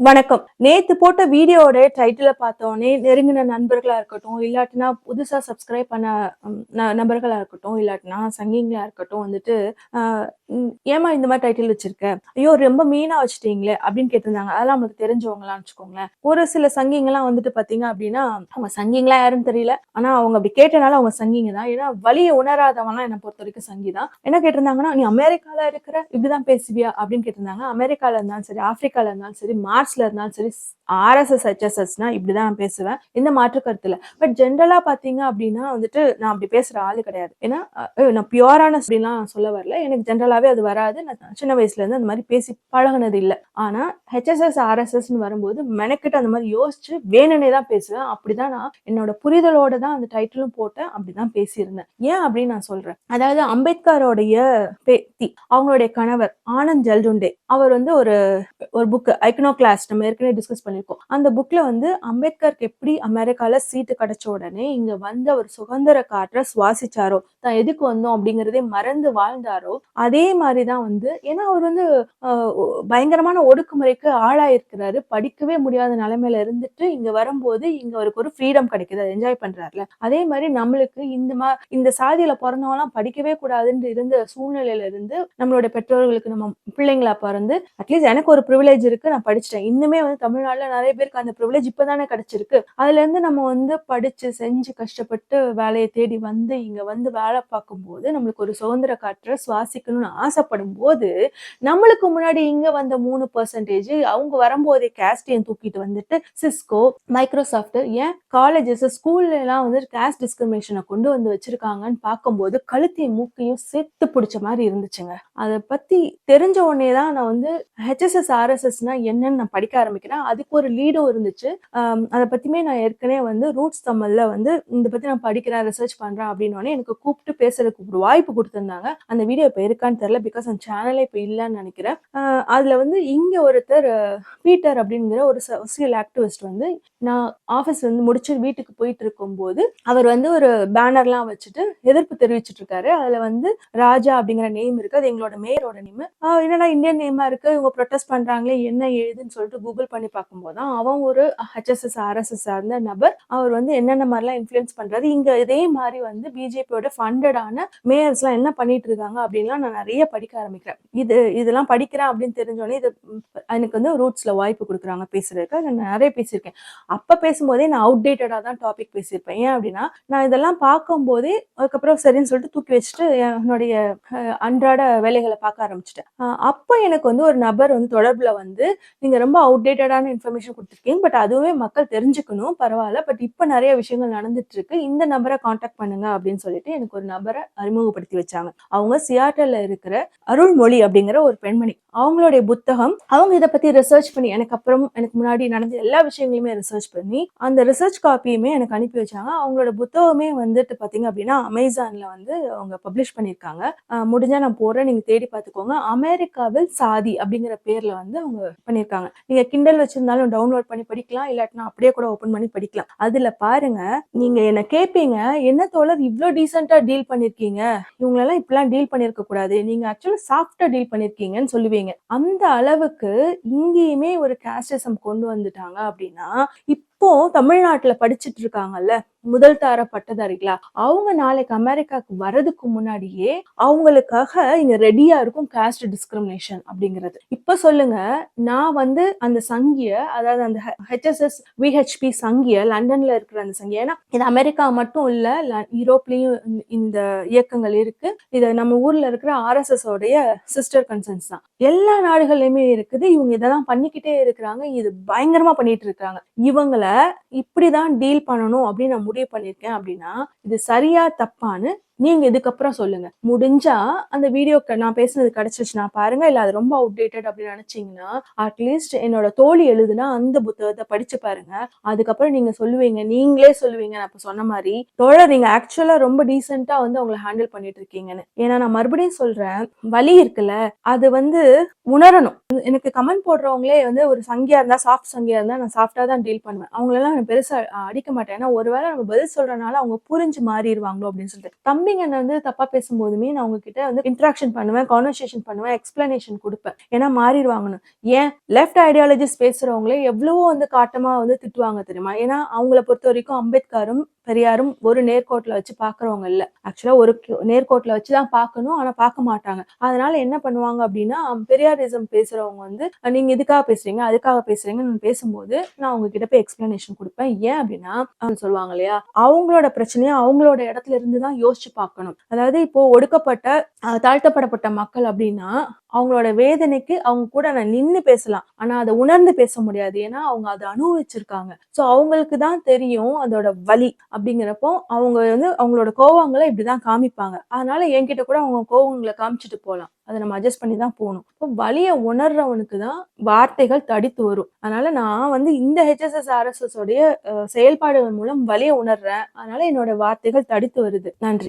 வணக்கம். நேத்து போட்ட வீடியோட டைட்டில பார்த்தோன்னே நெருங்கின நண்பர்களா இருக்கட்டும் இல்லாட்டினா புதுசா சப்ஸ்கிரைப் பண்ண ம், நபர்களா இருக்கட்டும் இல்லாட்டினா சங்கிங்களா இருக்கட்டும் வந்துட்டு ஏமா ஏம்மா இந்த மாதிரி டைட்டில் வச்சிருக்க? ஐயோ ரொம்ப மீனா வச்சுட்டீங்களே அப்படின்னு கேட்டிருந்தாங்க. அதெல்லாம் நம்மளுக்கு தெரிஞ்சவங்களாம் வச்சுக்கோங்களேன். ஒரு சில சங்கிங்கெல்லாம் வந்துட்டு பாத்தீங்க அப்படின்னா அவங்க சங்கிங்களா யாருன்னு தெரியல. ஆனா அவங்க அப்படி கேட்டனால அவங்க சங்கிங்க தான். ஏன்னா வழியை உணராதவங்களாம் என்னை பொறுத்த வரைக்கும் சங்கி தான். என்ன கேட்டிருந்தாங்கன்னா நீ அமெரிக்கால இருக்கிற இப்படிதான் பேசுவியா? அப்படின்னு கேட்டிருந்தாங்க. அமெரிக்கால இருந்தாலும் சரி ஆப்பிரிக்கால இருந்தாலும் சரி மார்ச்ல இருந்தாலும் சரி ஆர்எஸ்எஸ் ஹெச்எஸ்எஸ்னா இப்படிதான் நான் பேசுவேன். இந்த மாற்று கருத்துல பட் ஜென்ரலா பாத்தீங்க அப்படின்னா வந்துட்டு நான் அப்படி பேசுற ஆளு கிடையாது. ஏன்னா நான் பியூரான அப்படிலாம் நான் சொல்ல வரல. எனக்கு ஜென்ரலாவே அது வராது. நான் சின்ன வயசுல இருந்து அந்த மாதிரி பேசி பழகினது இல்லை. ஆனா ஹெச்எஸ்எஸ் ஆர்எஸ்எஸ்னு வரும்போது மெனக்கிட்ட அந்த மாதிரி யோசிச்சு வேணுன்னே தான் பேசுவேன். அப்படிதான் நான் என்னோட புரிதலோட தான் அந்த டைட்டிலும் போட்டேன். அப்படிதான் பேசியிருந்தேன். ஏன் அப்படின்னு நான் சொல்றேன். அதாவது அம்பேத்கரோடைய பேத்தி அவங்களுடைய கணவர் ஆனந்த் ஜல்டுண்டே அவர் வந்து ஒரு ஒரு புக் ஐக்னோ கிளாஸ் நம்ம ஏற்கனவே டிஸ்கஸ் பண்ணியிருக்கோம். அந்த புக்ல வந்து அம்பேத்கருக்கு எப்படி அமெரிக்கால சீட்டு கிடைச்ச உடனே இங்க வந்து அவர் சுதந்திர காற்றை சுவாசிச்சாரோ தான் எதுக்கு வந்தோம் அப்படிங்கறதே மறந்து வாழ்ந்தாரோ அதே மாதிரிதான் வந்து ஏன்னா அவர் வந்து பயங்கரமான ஒடுக்குமுறைக்கு ஆளாயிருக்கிறாரு. படிக்கவே முடியாத நிலைமையில இருந்துட்டு இங்க வரும்போது இங்க அவருக்கு ஒரு ஃப்ரீடம் கிடைக்குது. அதை என்ஜாய் பண்றாருல. அதே மாதிரி நம்மளுக்கு இந்த மா இந்த சாதியில பிறந்தவங்கலாம் படிக்கவே கூடாதுன்னு இருந்த சூழ்நிலையில இருந்து நம்மளோட பெற்றோர்களுக்கு நம்ம பிள்ளைங்களா பிறந்து அட்லீஸ்ட் எனக்கு ஒரு ப்ரிவிலேஜ் இருக்கு. நான் படிச்சிட்டேன். இன்னுமே வந்து தமிழ்நாட்டில் நிறைய பேருக்கு அந்த ப்ரிவிலேஜ் இப்பதானே கிடைச்சிருக்கு. அதுலேருந்து நம்ம வந்து படித்து செஞ்சு கஷ்டப்பட்டு வேலையை தேடி வந்து இங்கே வந்து வேலை பார்க்கும்போது நம்மளுக்கு ஒரு சுதந்திர காற்றை சுவாசிக்கணும்னு ஆசைப்படும் போது நம்மளுக்கு முன்னாடி இங்கே வந்த மூணு பர்சன்டேஜ் அவங்க வரும்போதே கேஸ்டையும் தூக்கிட்டு வந்துட்டு சிஸ்கோ மைக்ரோசாஃப்ட் ஏன் காலேஜஸ் ஸ்கூல்லாம் வந்து கேஸ்ட் டிஸ்கிரிமினேஷனை கொண்டு வந்து வச்சிருக்காங்கன்னு பார்க்கும்போது கழுத்தையும் மூக்கையும் சேர்த்து பிடிச்ச மாதிரி இருந்துச்சுங்க. அதை பற்றி தெரிஞ்ச உடனே தான் நான் வந்து ஹெச்எஸ்எஸ் ஆர்எஸ்எஸ்னா என்னன்னு நான் படிக்க ஆரம்பிக்கிறேன். அதுக்கு ஒரு லீடும் இருந்துச்சு. அதை பற்றியுமே நான் ஏற்கனவே வந்து ரூட்ஸ் தமிழில் வந்து இதை பற்றி நான் படிக்கிறேன் ரிசர்ச் பண்ணுறேன் அப்படின்னு உடனே எனக்கு கூப்பிட்டு பேசுறதுக்கு ஒரு வாய்ப்பு கொடுத்துருந்தாங்க. அந்த வீடியோ இப்போ இருக்கான்னு தெரில பிகாஸ் அந்த சேனலே இப்போ இல்லைன்னு நினைக்கிறேன். அதில் வந்து இங்கே ஒருத்தர் பீட்டர் அப்படிங்கிற ஒரு சோசியல் ஆக்டிவிஸ்ட் வந்து நான் ஆஃபீஸ் வந்து முடிச்சு வீட்டுக்கு போயிட்டு இருக்கும்போது அவர் வந்து ஒரு பேனர்லாம் வச்சுட்டு எதிர்ப்பு தெரிவிச்சிட்டு இருக்காரு. அதில் வந்து ராஜா அப்படிங்கிற நேம் இருக்கு. அது எங்களோட மேயரோட நேம் என்னடா இந்தியன் நேமா இருக்கு? இவங்க ப்ரொட்டஸ்ட் பண்றாங்களே என்ன ஏதுன்னு சொல்லிட்டு கூகுள் பண்ணி பார்க்கும்போது தான் அவன் ஒரு ஹெச்எஸ்எஸ் ஆர்எஸ்எஸ் சார்ந்த நபர் அவர் வந்து என்னென்ன மாதிரிலாம் இன்ஃப்ளூயன்ஸ் பண்றாரு. இங்க இதே மாதிரி வந்து பிஜேபியோட ஃபண்டடான மேயர்ஸ்லாம் என்ன பண்ணிட்டு இருக்காங்க அப்படின்லாம் நான் நிறைய படிக்க ஆரம்பிக்கிறேன். இது இதெல்லாம் படிக்கிறேன் அப்படின்னு தெரிஞ்சோடனே இது எனக்கு வந்து ரூட்ஸ்ல வாய்ப்பு கொடுக்குறாங்க பேசுறதுக்கு. நான் நிறைய பேசியிருக்கேன். அப்ப பேசும்போதே நான் அவுடேட்டடா தான் டாபிக் பேசியிருப்பேன். ஏன் அப்படின்னா நான் இதெல்லாம் பார்க்கும்போதே அதுக்கப்புறம் சரின்னு சொல்லிட்டு தூக்கி வச்சுட்டு என்னுடைய அன்றாட வேலைகளை பார்க்க ஆரம்பிச்சிட்டேன். அப்போ எனக்கு வந்து ஒரு நபர் வந்து தொடர்புல வந்து நீங்க ரொம்ப அவுடேட்டடான இன்ஃபர்மேஷன் கொடுத்துருக்கீங்க பட் அதுவே மக்கள் தெரிஞ்சுக்கணும் பரவாயில்ல. பட் இப்போ நிறைய விஷயங்கள் நடந்துட்டு இருக்கு இந்த நபரை காண்டாக்ட் பண்ணுங்க அப்படின்னு சொல்லிட்டு எனக்கு ஒரு நபரை அறிமுகப்படுத்தி வச்சாங்க. அவங்க சியாட்டல்ல இருக்கிற அருள்மொழி அப்படிங்கிற ஒரு பெண்மணி. அவங்களுடைய புத்தகம். அவங்க இதை பத்தி ரிசர்ச் பண்ணி எனக்கு அப்புறம் எனக்கு முன்னாடி நடந்த எல்லா விஷயங்களையுமே ரிசர்ச் பண்ணி அந்த ரிசர்ச் காப்பியுமே எனக்கு அனுப்பி வச்சாங்க. அவங்களோட புத்தகமே வந்துட்டு பாத்தீங்க அப்படின்னா அமேசான்ல வந்து அவங்க பப்ளிஷ் பண்ணியிருக்காங்க. முடிஞ்சா நான் போறேன் நீங்க தேடி பார்த்துக்கோங்க அமெரிக்காவில் சாதி அப்படிங்கிற பேர்ல வந்து அவங்க பண்ணியிருக்காங்க. நீங்க கிண்டல் வச்சிருந்தாலும் டவுன்லோட் பண்ணி படிக்கலாம் இல்லாட்டினா அப்படியே கூட ஓபன் பண்ணி படிக்கலாம். அதுல பாருங்க நீங்க என்ன கேட்பீங்க என்ன தோழர் இவ்ளோ டீசெண்டா டீல் பண்ணிருக்கீங்க? இவங்களெல்லாம் இப்படிலாம் டீல் பண்ணிருக்க கூடாது. நீங்க ஆக்சுவலா சாஃப்டா டீல் பண்ணிருக்கீங்கன்னு சொல்லுவீங்க. அந்த அளவுக்கு இங்கேயுமே ஒரு கேஸ்டிசம் கொண்டு வந்துட்டாங்க அப்படின்னா இப்போ தமிழ்நாட்டுல படிச்சிட்டு இருக்காங்கல்ல முதல் தார பட்டதாரிகளா அவங்க நாளைக்கு அமெரிக்காவுக்கு வர்றதுக்கு முன்னாடியே அவங்களுக்காக இங்க ரெடியா இருக்கும் காஸ்ட் டிஸ்கிரிமினேஷன் அப்படிங்கிறது. இப்ப சொல்லுங்க நான் வந்து அந்த சங்கிய அதாவது அந்த ஹெச்எஸ்எஸ் விஹெச்பி சங்கிய லண்டன்ல இருக்கிற அந்த சங்கிய ஏன்னா இது அமெரிக்கா மட்டும் இல்ல யூரோப்லயும் இந்த- இந்த இயக்கங்கள் இருக்கு. இது நம்ம ஊர்ல இருக்கிற ஆர்எஸ்எஸ் உடைய சிஸ்டர் கன்சர்ன்ஸ் தான். எல்லா நாடுகள்லயுமே இருக்குது இவங்க இதெல்லாம் பண்ணிக்கிட்டே இருக்கிறாங்க இது பயங்கரமா பண்ணிட்டு இருக்காங்க இவங்கள இப்படிதான் டீல் பண்ணணும் அப்படின்னு நான் முடிவு பண்ணிருக்கேன் அப்படின்னா இது சரியா தப்பான்னு நீங்க இதுக்கப்புறம் சொல்லுங்க. முடிஞ்சா அந்த வீடியோ நான் பேசுனது கிடைச்சிருச்சுன்னா பாருங்க. இல்ல அது ரொம்ப அவுடேட்டட் அப்படின்னு நினைச்சீங்கன்னா அட்லீஸ்ட் என்னோட தோழி எழுதுனா அந்த புத்தகத்தை படிச்சு பாருங்க. அதுக்கப்புறம் நீங்க சொல்லுவீங்க. நீங்களே சொல்லுவீங்க. நான் இப்ப சொன்ன மாதிரி தோழர் நீங்க ஆக்சுவலா ரொம்ப டீசெண்டா வந்து அவங்களை ஹேண்டில் பண்ணிட்டு இருக்கீங்கன்னு. ஏன்னா நான் மறுபடியும் சொல்றேன் வலி இருக்குல்ல அது வந்து உணரணும். எனக்கு கமெண்ட் போடுறவங்களே வந்து ஒரு சங்கியா இருந்தா சாஃப்ட் சங்கியா இருந்தா நான் சாஃப்டா தான் டீல் பண்ணுவேன். அவங்களெல்லாம் நான் பெருசா அடிக்க மாட்டேன். ஏன்னா ஒருவேளை நம்ம பதில் சொல்றதுனால அவங்க புரிஞ்சு மாறிடுவாங்களோ அப்படின்னு சொல்லிட்டு. தம்பி தம்பிங்க என்ன வந்து தப்பா பேசும்போதுமே நான் அவங்க கிட்ட வந்து இன்ட்ராக்ஷன் பண்ணுவேன் கான்வர்சேஷன் பண்ணுவேன் எக்ஸ்பிளனேஷன் கொடுப்பேன். ஏன்னா மாறிடுவாங்கன்னு. ஏன்? லெஃப்ட் ஐடியாலஜிஸ் பேசுறவங்களே எவ்வளவோ வந்து காட்டமா வந்து திட்டுவாங்க தெரியுமா? ஏன்னா அவங்கள பொறுத்த வரைக்கும் அம்பேத்கரும் பெரியாரும் ஒரு நேர்கோட்டில் வச்சு பார்க்குறவங்க இல்லை. ஆக்சுவலாக ஒரு நேர்கோட்டில் வச்சு தான் பார்க்கணும் ஆனால் பார்க்க மாட்டாங்க. அதனால என்ன பண்ணுவாங்க அப்படின்னா பெரியாரிசம் பேசுகிறவங்க வந்து நீங்க இதுக்காக பேசுறீங்க அதுக்காக பேசுறீங்கன்னு பேசும்போது நான் உங்ககிட்ட போய் எக்ஸ்பிளனேஷன் கொடுப்பேன். ஏன் அப்படின்னா சொல்லுவாங்க இல்லையா அவங்களோட பிரச்சனையை அவங்களோட இடத்துல இருந்து தான் யோசிச்சு பார்க்கணும். அதாவது இப்போ ஒடுக்கப்பட்ட தாழ்த்தப்படப்பட்ட மக்கள் அப்படின்னா அவங்களோட வேதனைக்கு அவங்க கூட நான் நின்று பேசலாம். ஆனா அதை உணர்ந்து பேச முடியாது. ஏன்னா அவங்க அதை அனுபவிச்சிருக்காங்க. ஸோ அவங்களுக்கு தான் தெரியும் அதோட வலி அப்படிங்கிறப்போ அவங்க வந்து அவங்களோட கோவங்களை இப்படிதான் காமிப்பாங்க. அதனால என்கிட்ட கூட அவங்க கோவங்களை காமிச்சிட்டு போகலாம் அதை நம்ம அட்ஜஸ்ட் பண்ணி தான் போகணும். இப்போ வழியை உணர்றவனுக்கு தான் வார்த்தைகள் தடித்து வரும். அதனால நான் வந்து இந்த ஹெச்எஸ்எஸ் ஆர்எஸ்எஸ் உடைய செயல்பாடுகள் மூலம் வலியை உணர்றேன். அதனால என்னோட வார்த்தைகள் தடித்து வருது. நன்றி.